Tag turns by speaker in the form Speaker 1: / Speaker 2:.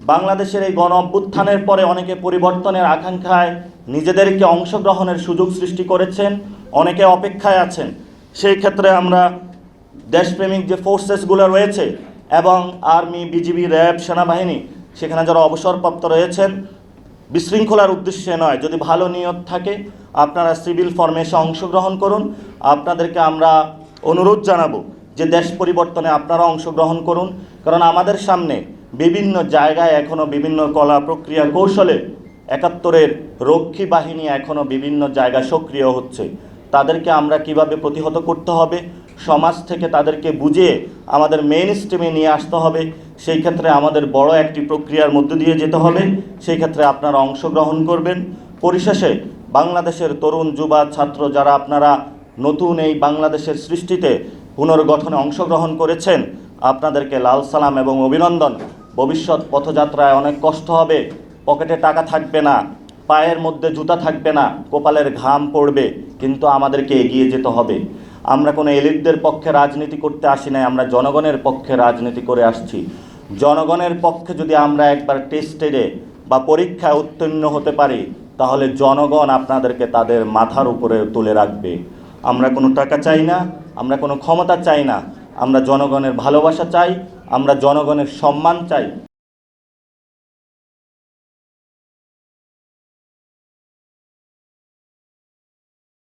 Speaker 1: বাংলাদেশের এই গণ অভ্যুত্থানের পরে অনেকে পরিবর্তনের আকাঙ্ক্ষায় নিজেদেরকে অংশগ্রহণের সুযোগ সৃষ্টি করেছেন, অনেকে অপেক্ষায় আছেন। সেই ক্ষেত্রে আমরা দেশপ্রেমিক যে ফোর্সেসগুলো রয়েছে এবং আর্মি, বিজিবি, র্যাব, সেনাবাহিনী, সেখানে যারা অবসরপ্রাপ্ত রয়েছেন, বিশৃঙ্খলার উদ্দেশ্যে নয়। যদি ভালো নিয়ত থাকে, আপনারা সিভিল ফর্মে এসে অংশগ্রহণ করুন। আপনাদেরকে আমরা অনুরোধ জানাব যে দেশ পরিবর্তনে আপনারা অংশগ্রহণ করুন। কারণ আমাদের সামনে বিভিন্ন জায়গায় এখনও বিভিন্ন কলা প্রক্রিয়া কৌশলে একাত্তরের রক্ষী বাহিনী এখনও বিভিন্ন জায়গায় সক্রিয় হচ্ছে। তাদেরকে আমরা কীভাবে প্রতিহত করতে হবে? সমাজ থেকে তাদেরকে বুঝিয়ে আমাদের মেন স্ট্রিমে নিয়ে আসতে হবে। সেই ক্ষেত্রে আমাদের বড় একটি প্রক্রিয়ার মধ্য দিয়ে যেতে হবে। সেই ক্ষেত্রে আপনারা অংশগ্রহণ করবেন। পরিশেষে বাংলাদেশের তরুণ, যুবা, ছাত্র যারা আপনারা নতুন এই বাংলাদেশের সৃষ্টিতে পুনর্গঠনে অংশগ্রহণ করেছেন, আপনাদেরকে লাল সালাম এবং অভিনন্দন। ভবিষ্যৎ পথযাত্রায় অনেক কষ্ট হবে, পকেটে টাকা থাকবে না, পায়ের মধ্যে জুতা থাকবে না, কপালের ঘাম পড়বে, কিন্তু আমাদেরকে এগিয়ে যেতে হবে। আমরা কোনো এলিটদের পক্ষে রাজনীতি করতে আসি নাই, আমরা জনগণের পক্ষে রাজনীতি করে আসছি। জনগণের পক্ষে যদি আমরা একবার টেস্টেডে বা পরীক্ষায় উত্তীর্ণ হতে পারি, তাহলে জনগণ আপনাদেরকে তাদের মাথার উপরে তুলে রাখবে। আমরা কোনো টাকা চাই না, আমরা কোনো ক্ষমতা চাই না, আমরা জনগণের ভালোবাসা চাই আমরা জনগণের সম্মান চাই।